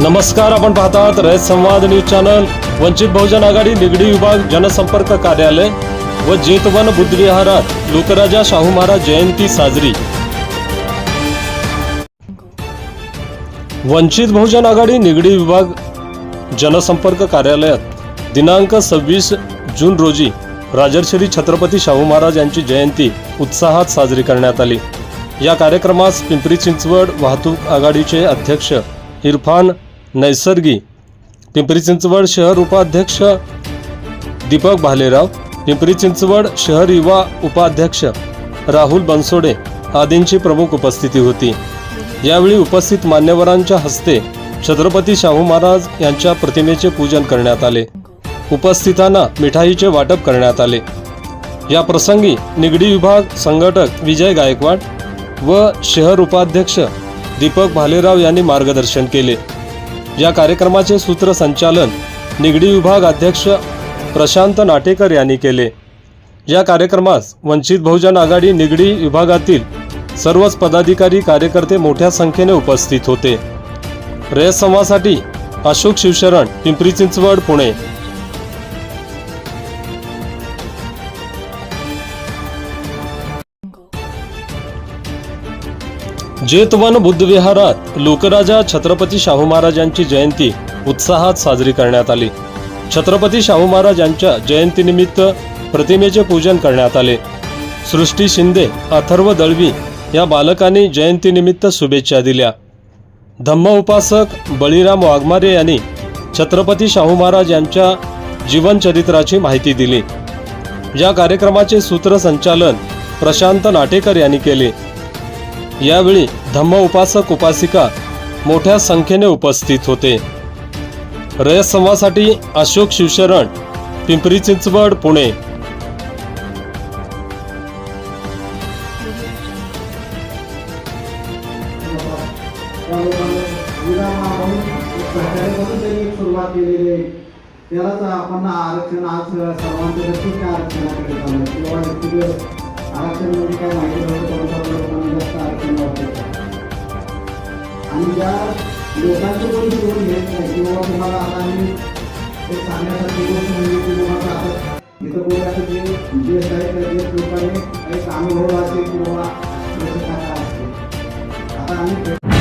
नमस्कार आपण पाहतात रयत संवाद न्यूज चॅनल. वंचित बहुजन आघाडी निगडी विभाग जनसंपर्क कार्यालय व जेतवन बुद्धविहारात लोकराजा शाहू महाराज जयंती साजरी. वंचित बहुजन आघाडी निगडी विभाग जनसंपर्क कार्यालयात दिनांक सव्वीस जून रोजी राजर्श्री छत्रपती शाहू महाराज यांची जयंती उत्साहात साजरी करण्यात आली. या कार्यक्रमास पिंपरी चिंचवड वाहतूक आघाडीचे अध्यक्ष इरफान नैसर्गी पिंपरी चिंचवड शहर उपाध्यक्ष दीपक भालेराव पिंपरी चिंचवड शहर युवा उपाध्यक्ष राहुल बनसोडे आदींची प्रमुख उपस्थिती होती. यावेळी उपस्थित मान्यवरांच्या हस्ते छत्रपती शाहू महाराज यांच्या प्रतिमेचे पूजन करण्यात आले. उपस्थितांना मिठाईचे वाटप करण्यात आले. या प्रसंगी निगडी विभाग संघटक विजय गायकवाड व शहर उपाध्यक्ष दीपक भालेराव यांनी मार्गदर्शन केले. या कार्यक्रमाचे सूत्रसंचालन निगडी विभाग अध्यक्ष प्रशांत नाटेकर यांनी केले. या कार्यक्रमास वंचित बहुजन आघाडी निगडी विभागातील सर्वच पदाधिकारी कार्यकर्ते मोठ्या संख्येने उपस्थित होते. रयत समासाठी अशोक शिवशरण पिंपरी चिंचवड पुणे. जेतवन बुद्धविहारात लोकराजा छत्रपती शाहू महाराज यांची जयंती उत्साहात साजरी करण्यात आली. छत्रपती शाहू महाराज यांच्या जयंतीनिमित्त प्रतिमेचे पूजन करण्यात आले. सृष्टी शिंदे अथर्व दळवी या बालकांनी जयंतीनिमित्त शुभेच्छा दिल्या. धम्म उपासक बळीराम वाघमारे यांनी छत्रपती शाहू महाराज यांच्या जीवनचरित्राची माहिती दिली. या कार्यक्रमाचे सूत्रसंचालन प्रशांत नाटेकर यांनी केले. यावेळी धम्म उपासक उपासिका मोठ्या संख्येने उपस्थित होते. रयत संवासाठी अशोक शिवशरण पिंपरी चिंचवड पुणे. सुरुवात केलेली आहे त्यालाच आपण आरक्षण आज सर्वांचं आरक्षणाकडे चाललं किंवा आरक्षण म्हणजे काय माहिती लोकांचं कोणी घेत नाही किंवा तुम्हाला आता आम्ही गोष्ट म्हणजे की तुम्हाला आता इथं जे ज्येष्ठ आहेत त्या ज्येष्ठ लोकांनी एक अनुभव असेल किंवा असते आता आम्ही